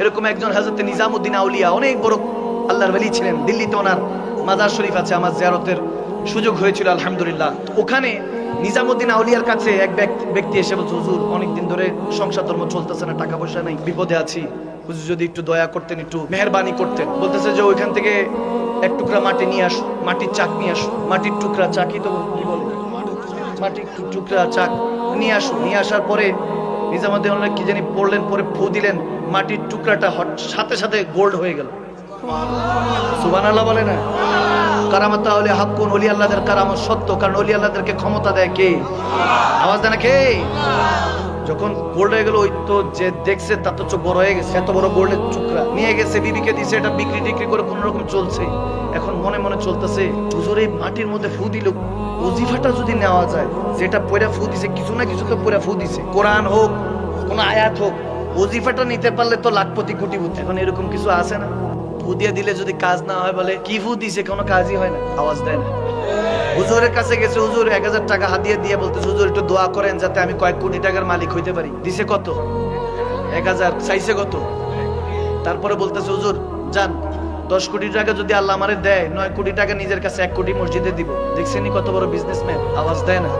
এরকম একজন হাজরতে নিজামুদ্দিন আউলিয়া, অনেক বড় আল্লাহর ওলি ছিলেন। দিল্লিতে ওনার মাজার শরীফ আছে, আমার জিয়ারতের সুযোগ হয়েছিল, আলহামদুলিল্লাহ। ওখানে নিজামুদ্দিন আউলিয়ার কাছে এক ব্যক্তি- এসে বলছে, হুজুর, অনেকদিন ধরে সংসার ধর্ম চলতেছে না, টাকা পয়সা নাই, বিপদে আছি। হুজুর, যদি একটু দয়া করতেন, একটু মেহরবানি করতেন। বলতেছে যে, ওইখান থেকে এক টুকরা মাটি নিয়ে আসো, মাটির চাক নিয়ে আসো, মাটির টুকরা চাকই তো কি বলে? মাটির টুকরা চাক নিয়ে আসো। নিয়ে আসার পরে নিজামুদ্দিন অনেক কি জানি পড়লেন, পরে ফু দিলেন, মাটির টুকরাটা সাথে সাথে গোল্ড হয়ে গেল। সুবহানাল্লাহ বলে না? কারামত হাক্কুন অলি আল্লাহদের কারামত সত্য, কারণ অলি আল্লাহদেরকে ক্ষমতা দেয় কে? আওয়াজ দেয় না কে? যখন গোল্ড হয়ে গেল, ওই তো যে দেখছে, তার তো চোখ বড় হয়ে গেছে, এত বড় গোল্ডের টুকরা। নিয়ে গেছে, বিবিকে দিছে, এটা বিক্রি টিক্রি করে কোন রকম চলছে। এখন মনে মনে চলতেছে, হুজুর এই মাটির মধ্যে ফু দিল, ওজিফাটা যদি নেওয়া যায়, যেটা পয়রা ফু দিছে, কিছু না কিছু তো পয়রা ফু দিছে, কোরআন হোক, কোন আয়াত হোক, ওজিফাটা নিতে পারলে তো লাখপতি, কোটিপতি। এখন এরকম কিছু আছে না? ফু দিয়ে দিলে যদি কাজ না হয় বলে, কি ফু দিছে, কোনো কাজই হয় না, আওয়াজ দেয় না। হুজুরের কাছে গেছে, হুজুর, এক হাজার টাকা হাতিয়ে দিয়ে বলতে হুজুর, একটু দোয়া করেন যাতে আমি কয়েক কোটি টাকার মালিক হইতে পারি। দিছে কত? এক হাজার, চাইছে কত? তারপরে বলতেছে, হুজুর, যান, দশ কোটি টাকা যদি আল্লাহ আমারে দেয়, নয় কোটি টাকা নিজের কাছে এক কোটি মসজিদে দিব। দেখছেনি কত বড় বিজনেসম্যান আওয়াজ দেয় না?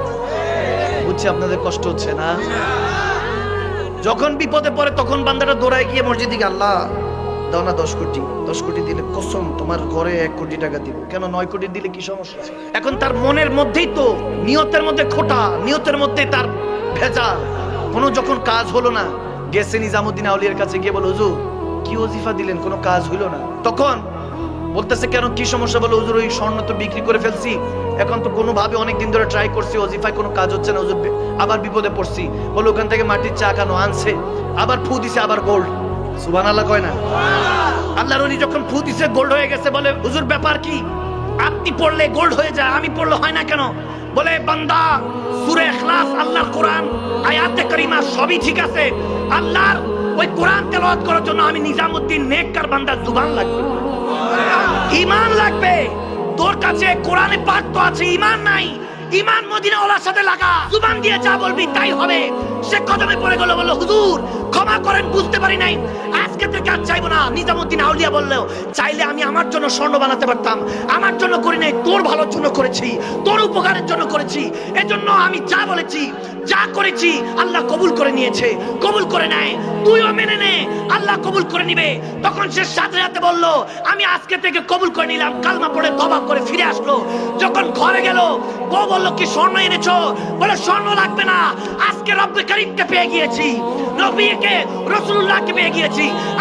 বুঝছি আপনাদের কষ্ট হচ্ছে না? যখন বিপদে পড়ে তখন বান্দাটা দৌড়ায় গিয়ে মসজিদে আল্লাহ দাও না দশ কোটি দশ কোটি দিলে কসম তোমার ঘরে এক কোটি টাকা দিব। কেন নয় কোটি দিলে কি সমস্যা এখন তার মনের মধ্যেই তো নিয়তের মধ্যে খোটা, নিয়তের মধ্যে তার ভেজাল। কোনো যখন কাজ হলো না, গেছে নিজামুদ্দিন আউলিয়ার কাছে গিয়ে বলো, হুজুর, কি ওজিফা দিলেন? কোনো কাজ হইল না। তখন বলতেছে, কেন কি সমস্যা? বলো, হুজুর, ওই স্বর্ণ তো বিক্রি করে ফেলছি। এখন তো কোনোভাবে অনেক দিন ধরে ট্রাই করছি, ওজিফায় কোনো কাজ হচ্ছে না। হুজুর, আবার বিপদে পড়ছি। বলে, ওখান থেকে মাটির চা কেন আনছে। আবার ফু দিছে, আবার গোল্ড সুবান কয় না। আল্লাহর উনি যখন ফু দিছে, গোল্ড হয়ে গেছে, বলে, হুজুর, ব্যাপার কি? আপনি পড়লে গোল্ড হয়ে যায়, আমি পড়লে হয় না কেন? বলে, বান্দা, সুরে ইখলাস, আল্লাহর কোরআন, আয়াতে কারিমা সবই ঠিক আছে। আল্লাহর ওই কোরআন তেলাওয়াত করার জন্য আমি নিজামউদ্দিন নেককার বান্দা জুবান লাগবে। ইমান লাগবে। তোর কাছে কোরআনে পাক তো আছে, ইমান নাই। ইমান ওলার সাথে লাগা। জুবান দিয়ে যা বলবি, তাই হবে। সে কদমে পড়ে গেল, বলল, হুজুর, ক্ষমা করেন, বুঝতে পারি নাই। আজকে থেকে আর চাইব না। নিজামুদ্দিন আউলিয়া বললেও চাইলে আমি আমার জন্য স্বর্ণ বানাতে পারতাম। আমার জন্য করি নাই, তোর ভালোর জন্য করেছি, তোর উপকারের জন্য করেছি। এজন্য আমি যা বলেছি, যা করেছি, আল্লাহ কবুল করে নিয়েছে। কবুল করে নেয়। তুইও মেনে নে। আল্লাহ কবুল করে নিবে। তখন সে সাথে সাথে বলল, আমি আজকে থেকে কবুল করে নিলাম। কালমা পড়ে তবা করে ফিরে আসলো। যখন ঘরে গেল, বউ বলল, কি স্বর্ণ এনেছো? বলে, স্বর্ণ লাগবে না। আজকে রব্বে করিমকে পেয়ে গিয়েছি। নবীকে রসুল্লাহকে পেয়ে গিয়েছি।